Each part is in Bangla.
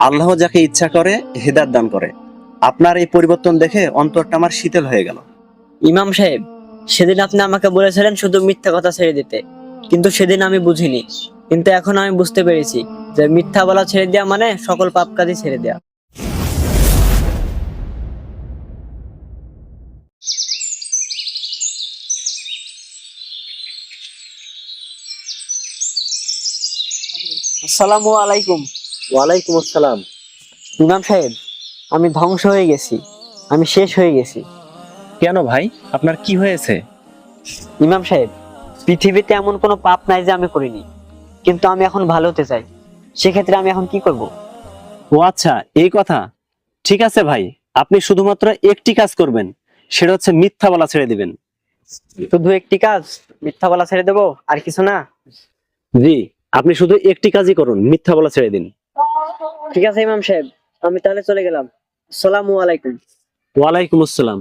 আল্লাহ যাকে ইচ্ছা করে হেদার দান করে। আপনার এই পরিবর্তন দেখে অন্তরটা আমার শীতল হয়ে গেল। ইমাম সাহেব, সেদিন আপনি আমাকে বলেছিলেন শুধু মিথ্যা কথা ছেড়ে দিতে। কিন্তু সেদিন আমি বুঝিনি। কিন্তু এখন আমি বুঝতে পেরেছি যে মিথ্যা বলা ছেড়ে দেওয়া মানে সকল পাপ কাজই ছেড়ে দেওয়া আসসালামু আলাইকুম। ওয়ালাইকুম আসসালাম। ইমাম সাহেব আমি ধ্বংস হয়ে গেছি। আমি শেষ হয়ে গেছি। কেন ভাই? আপনার কি হয়েছে? ইমাম সাহেব পৃথিবীতে এমন কোনো পাপ নাই যে আমি করিনি। কিন্তু আমি এখন ভালো হতে চাই। সেক্ষেত্রে আমি এখন কি করব? ও আচ্ছা এই কথা। ঠিক আছে ভাই আপনি শুধুমাত্র একটি কাজ করবেন। সেটা হচ্ছে মিথ্যা বলা ছেড়ে দিবেন। শুধু একটি কাজ মিথ্যা বলা ছেড়ে দেবো আর কিছু না? জি। আপনি শুধু একটি কাজই করুন মিথ্যা বলা ছেড়ে দিন। ঠিক আছে ইমাম সাহেব আমি তাহলে চলে গেলাম। আসসালামু আলাইকুম। ওয়ালাইকুম আসসালাম।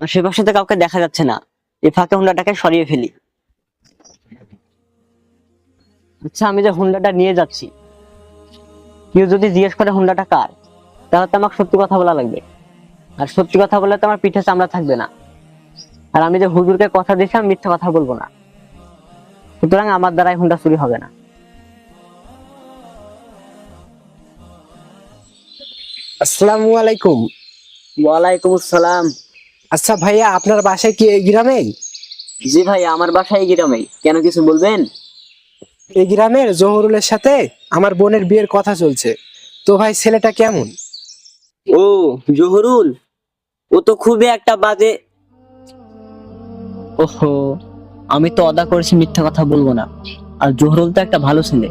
আশেপাশে তো কাউকে দেখা যাচ্ছে না। এই ফাঁকে হুন্ডাটাকে সরিয়ে ফেলি। আচ্ছা আমি যে হুন্ডাটা নিয়ে যাচ্ছি কেউ যদি জিজ্ঞেস করে হুন্ডাটা কার তাহলে তো আমাকে সত্যি কথা বলা লাগবে। আর সত্যি কথা বললে তো আমার পিঠে চামড়া থাকবে না। আর আমি যে হুজুরকে কথা দিয়েছি আমি মিথ্যা কথা বলব না। সুতরাং আমার দ্বারাই হুন্ডা চুরি হবে না। আসসালামু আলাইকুম। ওয়ালাইকুম আসসালাম। আচ্ছা ভাইয়া আপনার বাসায় কি এই গ্রামে? জি ভাই আমার বাসায় এই গ্রামেই কেন কিছু বলবেন? এই গ্রামের জহরুলের সাথে আমার বোনের বিয়ের কথা চলছে। তো ভাই ছেলেটা কেমন? ও জহুরুল? ও তো খুবই একটা বাজে। ওহো আমি তো অদা করেছি মিথ্যা কথা বলব না। আর জহুরুল তো একটা ভালো ছেলে।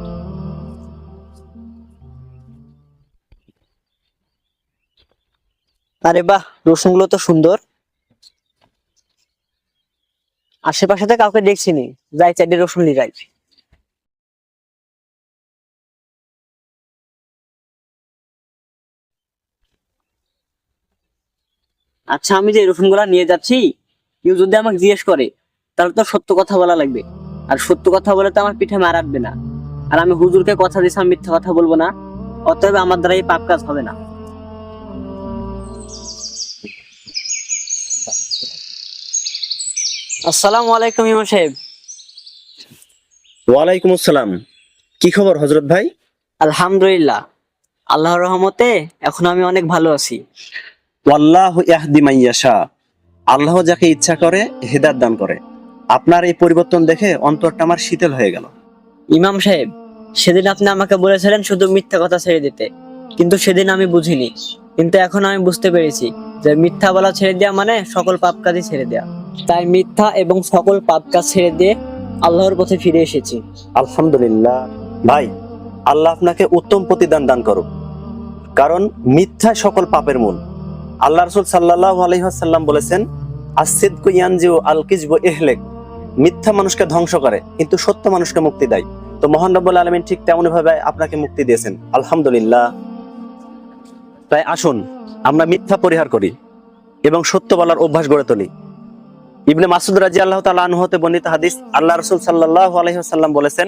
আরে বাহ রসুনগুলো তো সুন্দর। আশেপাশে তো কাউকে দেখছি নি। যাই চাইডে রসুন লিরাই আচ্ছা আমি যে রসুনগুলা নিয়ে যাচ্ছি কেউ যদি আমাকে জিজ্ঞেস করে তাহলে তো সত্য কথা বলা লাগবে। আর সত্য কথা বলে তো আমার পিঠে মারাবে না। আর আমি হুজুরকে কথা দিয়েছি আমি মিথ্যা কথা বলব না। অতএব আমার দ্বারা এই পাপ কাজ হবে না। আসসালামু আলাইকুম ইমাম সাহেব। ওয়ালাইকুম আসসালাম। কি খবর হজরত ভাই? আলহামদুলিল্লাহ। আল্লাহর রহমতে এখন আমি অনেক ভালো আছি। ওয়াল্লাহ আল্লাহ যাকে ইচ্ছা করে হেদার দান করে। আপনার এই পরিবর্তন দেখে অন্তরটা আমার শীতল হয়ে গেল। ইমাম সাহেব সেদিন আপনি আমাকে বলেছিলেন শুধু মিথ্যা কথা ছেড়ে দিতে। কিন্তু সেদিন আমি বুঝিনি। কিন্তু এখন আমি বুঝতে পেরেছি যে মিথ্যা বলা ছেড়ে দেওয়া মানে সকল পাপ কাজই ছেড়ে দেওয়া তাই মিথ্যা এবং সকল পাপ কাজ ছেড়ে দিয়ে আল্লাহর পথে ফিরে এসেছি। আলহামদুলিল্লাহ। ভাই আল্লাহ আপনাকে উত্তম প্রতিদান দান করুক। কারণ মিথ্যা সকল পাপের মূল। আল্লাহ রসুল সাল্লাহ আলহিহাসাল্লাম বলেছেন আসিদকু ইয়ানজিউ আল কিজবু ইহলেক। মিথ্যা মানুষকে ধ্বংস করে, কিন্তু সত্য মানুষকে মুক্তি দেয়। তো মোহন রব্বুল আলমিন ঠিক তেমন ভাবে আপনাকে মুক্তি দিয়েছেন। আলহামদুলিল্লাহ। তাই আসুন, আমরা মিথ্যা পরিহার করি এবং সত্য বলার অভ্যাস গড়ে তুলি। ইবনে মাসুদ রাজি আল্লাহ তালা আনহতে বর্ণিত হাদিস, আল্লাহ রসুল সাল্লাহ আলহিহাসাল্লাম বলেছেন,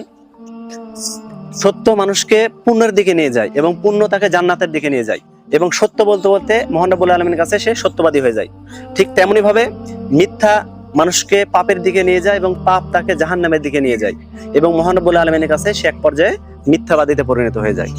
সত্য মানুষকে পুণ্যের দিকে নিয়ে যায় এবং পুণ্য তাকে জান্নাতের দিকে নিয়ে যায়। এবং সত্য বলতে বলতে মোহানবুল আলমের কাছে সে সত্যবাদী হয়ে যায়। ঠিক তেমনি ভাবে মিথ্যা মানুষকে পাপের দিকে নিয়ে যায় এবং পাপ তাকে জাহান্নামের দিকে নিয়ে যায় এবং মোহানবুল আলমের কাছে সে এক পর্যায়ে মিথ্যাবাদীতে পরিণত হয়ে যায়।